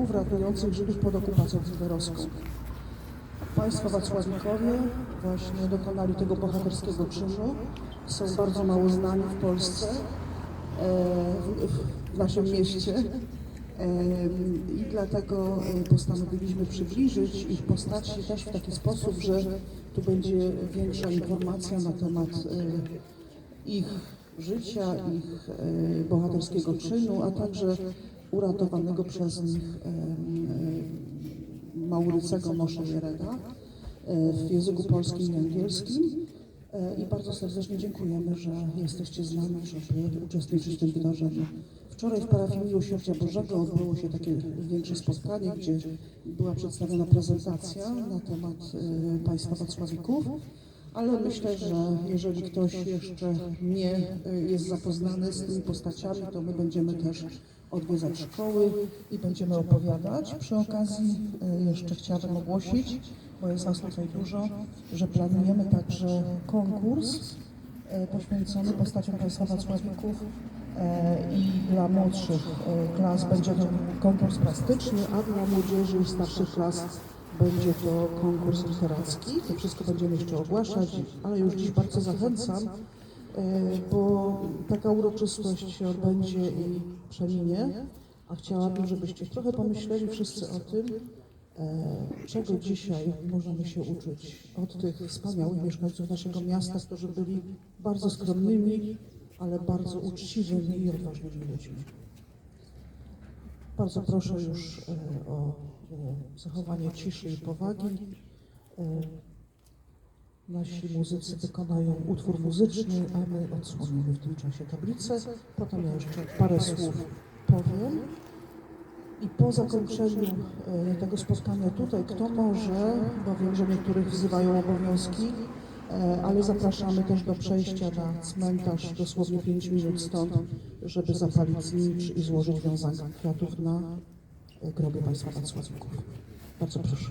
Polaków ratujących Żydów pod okupacją hitlerowską. Państwo Wacławikowie właśnie dokonali tego bohaterskiego czynu. Są bardzo mało znani w Polsce, e, w, naszym mieście. E, I dlatego e, postanowiliśmy przybliżyć ich postaci też w taki sposób, że tu będzie większa informacja na temat ich życia, ich bohaterskiego czynu, a także uratowanego przez nich Maurycego Moshe Jereda e, w języku polskim i angielskim. E, I bardzo serdecznie dziękujemy, że jesteście z nami, żeby uczestniczyć w tym wydarzeniu. Wczoraj w parafii Miłosierdzia Bożego odbyło się takie większe spotkanie, gdzie była przedstawiona prezentacja na temat e, państwa Wacławików. Ale myślę, że jeżeli ktoś jeszcze nie jest zapoznany z tymi postaciami, to my będziemy też odwiedzać szkoły i będziemy opowiadać. Przy okazji e, jeszcze chciałabym ogłosić, bo jest nas tutaj dużo, że planujemy także konkurs e, poświęcony postaciom państwa Wacławików e, i dla młodszych klas będzie to konkurs plastyczny, a dla młodzieży i starszych klas będzie to konkurs literacki. To wszystko będziemy jeszcze ogłaszać, ale już dziś bardzo zachęcam, bo taka uroczystość się odbędzie i przeminie, a chciałabym, żebyście trochę pomyśleli wszyscy o tym, e, czego dzisiaj możemy się uczyć od tych wspaniałych mieszkańców naszego miasta, którzy byli bardzo skromnymi, ale bardzo uczciwymi i odważnymi ludźmi. Bardzo proszę już e, o e, zachowanie ciszy i powagi. Nasi muzycy wykonają utwór muzyczny, a my odsłonimy w tym czasie tablicę. Potem ja jeszcze parę słów powiem. I po zakończeniu e, tego spotkania tutaj, kto może, bo wiem, że niektórych wzywają obowiązki, e, ale zapraszamy też do przejścia na cmentarz dosłownie 5 minut stąd, żeby zapalić znicz i złożyć wiązankę kwiatów na e, grobie państwa Wacławików. Bardzo proszę.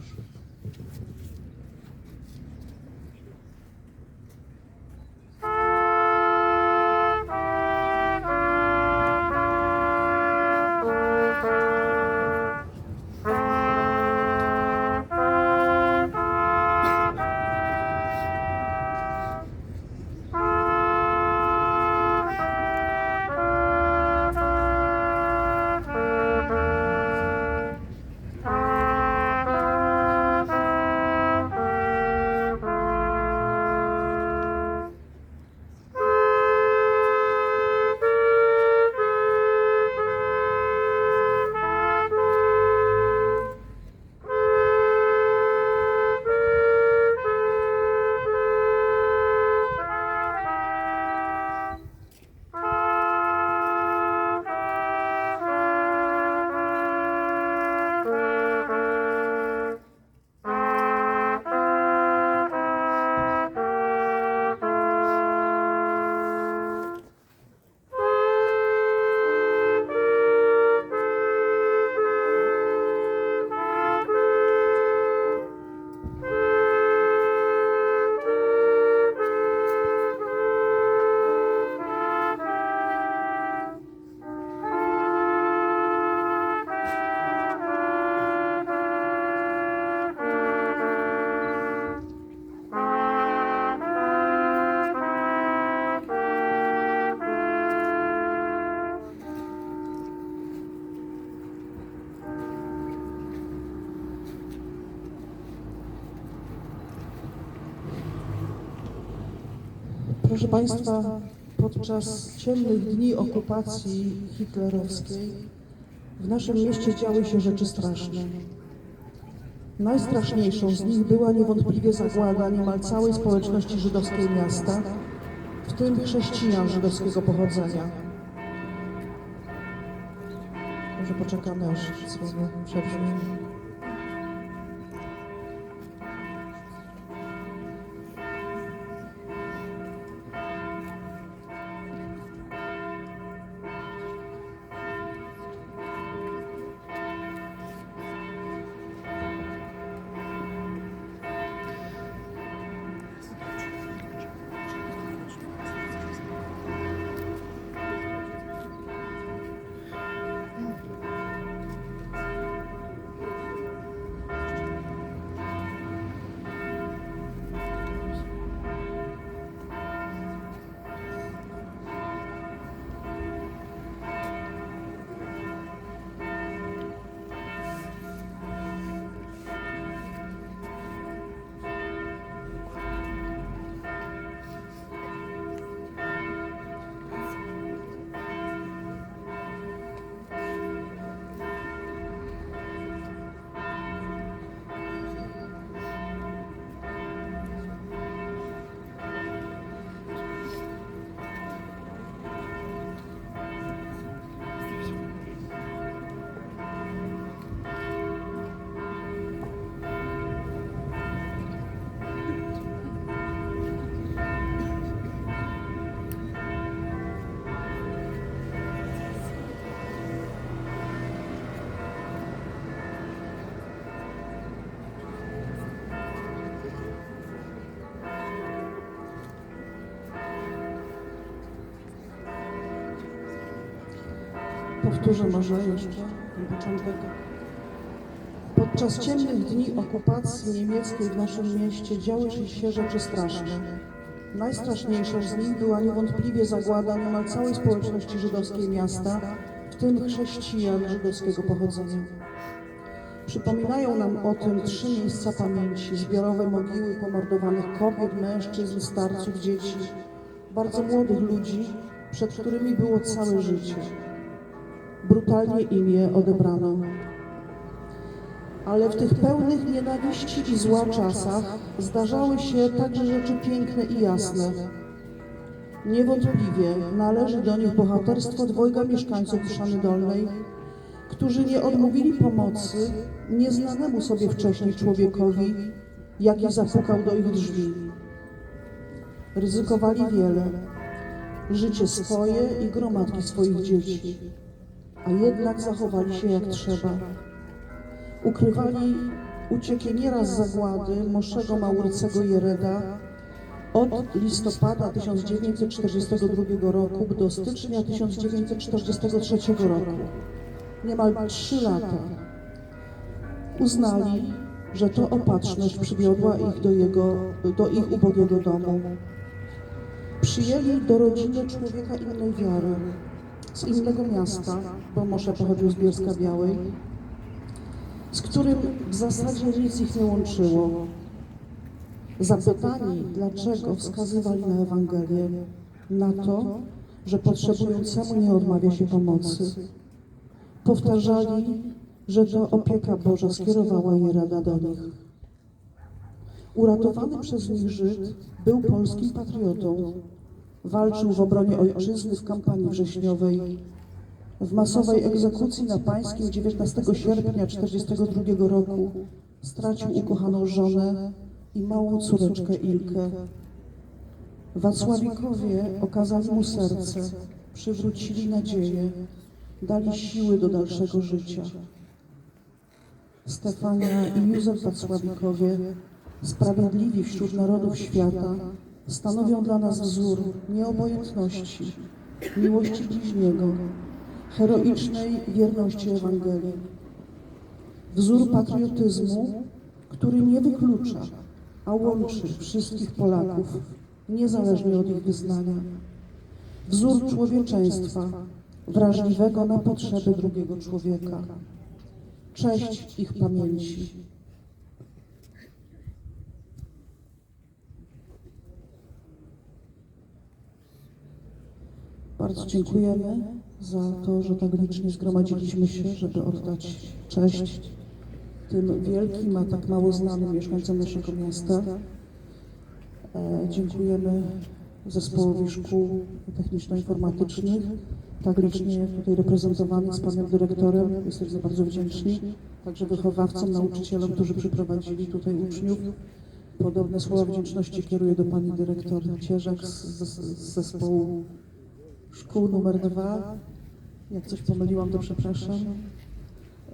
Proszę Państwa, podczas ciemnych dni okupacji hitlerowskiej w naszym mieście działy się rzeczy straszne. Najstraszniejszą z nich była niewątpliwie zagłada niemal całej społeczności żydowskiej miasta, w tym chrześcijan żydowskiego pochodzenia. Może poczekamy aż słowo przebrzmi. Powtórzę może jeszcze ten początek. Podczas ciemnych dni okupacji niemieckiej w naszym mieście działy się rzeczy straszne. Najstraszniejszą z nich była niewątpliwie zagłada niemal całej społeczności żydowskiej miasta, w tym chrześcijan żydowskiego pochodzenia. Przypominają nam o tym trzy miejsca pamięci, zbiorowe mogiły pomordowanych kobiet, mężczyzn, starców, dzieci, bardzo młodych ludzi, przed którymi było całe życie. Brutalnie im je odebrano. Ale w tych pełnych nienawiści i zła czasach zdarzały się także rzeczy piękne i jasne. Niewątpliwie należy do nich bohaterstwo dwojga mieszkańców Trzany Dolnej, którzy nie odmówili pomocy nieznanemu sobie wcześniej człowiekowi, jaki zapukał do ich drzwi. Ryzykowali wiele, życie swoje i gromadki swoich dzieci, a jednak zachowali się jak trzeba. Ukrywali uciekiniera z zagłady Moszego Maurycego Jereda od listopada 1942 roku do stycznia 1943 roku. Niemal trzy lata. Uznali, że to opatrzność przywiodła ich do, jego, do ich ubogiego domu. Przyjęli do rodziny człowieka innej wiary, z innego miasta, bo Mosza pochodził z Bielska Białej, z którym w zasadzie nic ich nie łączyło. Zapytani, dlaczego wskazywali na Ewangelię, na to, że potrzebującemu nie odmawia się pomocy. Powtarzali, że to opieka Boża skierowała je rada do nich. Uratowany przez nich Żyd był polskim patriotą. Walczył w obronie ojczyzny w kampanii wrześniowej. W masowej egzekucji na Pańskim 19 sierpnia 1942 roku stracił ukochaną żonę i małą córeczkę Ilkę. Wacławikowie okazali mu serce, przywrócili nadzieję, dali siły do dalszego życia. Stefania i Józef Wacławikowie, sprawiedliwi wśród narodów świata, stanowią dla nas wzór nieobojętności, miłości bliźniego, heroicznej wierności Ewangelii. Wzór patriotyzmu, który nie wyklucza, a łączy wszystkich Polaków, niezależnie od ich wyznania. Wzór człowieczeństwa, wrażliwego na potrzeby drugiego człowieka. Cześć ich pamięci. Bardzo dziękujemy za to, że tak licznie zgromadziliśmy się, żeby oddać cześć tym wielkim, a tak mało znanym mieszkańcom naszego miasta. E, dziękujemy zespołowi szkół techniczno-informatycznych, tak licznie tutaj reprezentowanych z panem dyrektorem. Jesteśmy bardzo wdzięczni. Także wychowawcom, nauczycielom, którzy przyprowadzili tutaj uczniów. Podobne słowa wdzięczności kieruję do pani dyrektor Cierzak z, z, z zespołu szkół numer dwa. Jak coś pomyliłam, to przepraszam.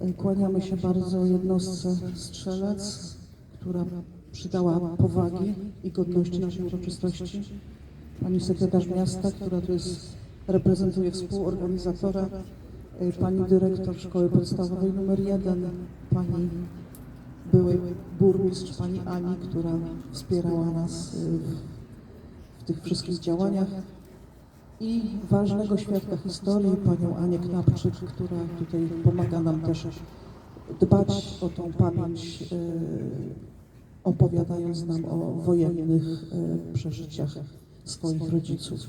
E, Kłaniamy się bardzo jednostce Strzelec, która przydała powagi i godności naszej uroczystości. Pani sekretarz miasta, która tu jest, reprezentuje współorganizatora, e, pani dyrektor szkoły podstawowej numer jeden, pani były burmistrz, pani Ani, która wspierała nas e, w, w tych wszystkich działaniach i ważnego świadka historii, panią Anię Knapczyk, która tutaj pomaga nam też dbać o tą pamięć, e, opowiadając nam o wojennych e, przeżyciach swoich rodziców.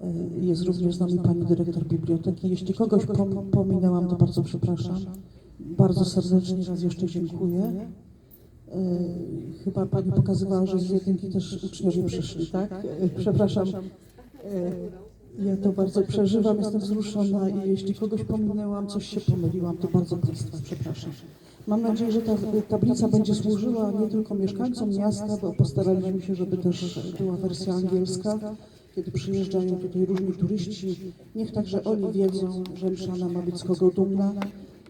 E, Jest również z nami pani dyrektor biblioteki. Jeśli kogoś pom- pominęłam, to bardzo przepraszam. Bardzo serdecznie raz jeszcze dziękuję. Chyba pani pokazywała, że z jedynki też uczniowie przyszli, tak? Przepraszam. Ja to bardzo przeżywam, jestem wzruszona i jeśli kogoś pominęłam, coś się pomyliłam, to bardzo Państwa przepraszam. Mam nadzieję, że ta tablica będzie służyła nie tylko mieszkańcom miasta, bo postaraliśmy się, żeby też była wersja angielska, kiedy przyjeżdżają tutaj różni turyści. Niech także oni wiedzą, że Mszana ma być z kogo dumna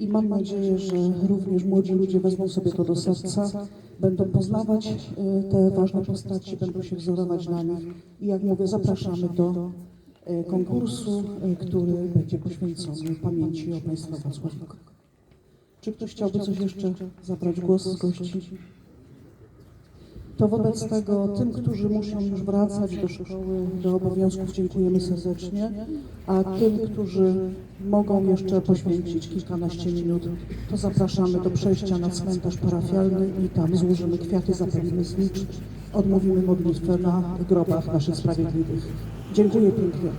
i mam nadzieję, że również młodzi ludzie wezmą sobie to do serca, będą poznawać e, te ważne postaci, będą się wzorować na nich i jak mówię, zapraszamy do e, konkursu, e, który będzie poświęcony pamięci o państwa Wacławiku. Czy ktoś chciałby coś jeszcze zabrać głos z gości? To wobec tego tym, którzy muszą już wracać do szkoły, do obowiązków, dziękujemy serdecznie, a tym, którzy mogą jeszcze poświęcić kilkanaście minut, to zapraszamy do przejścia na cmentarz parafialny i tam złożymy kwiaty, zapalimy znicz, odmówimy modlitwę na grobach naszych sprawiedliwych. Dziękuję pięknie.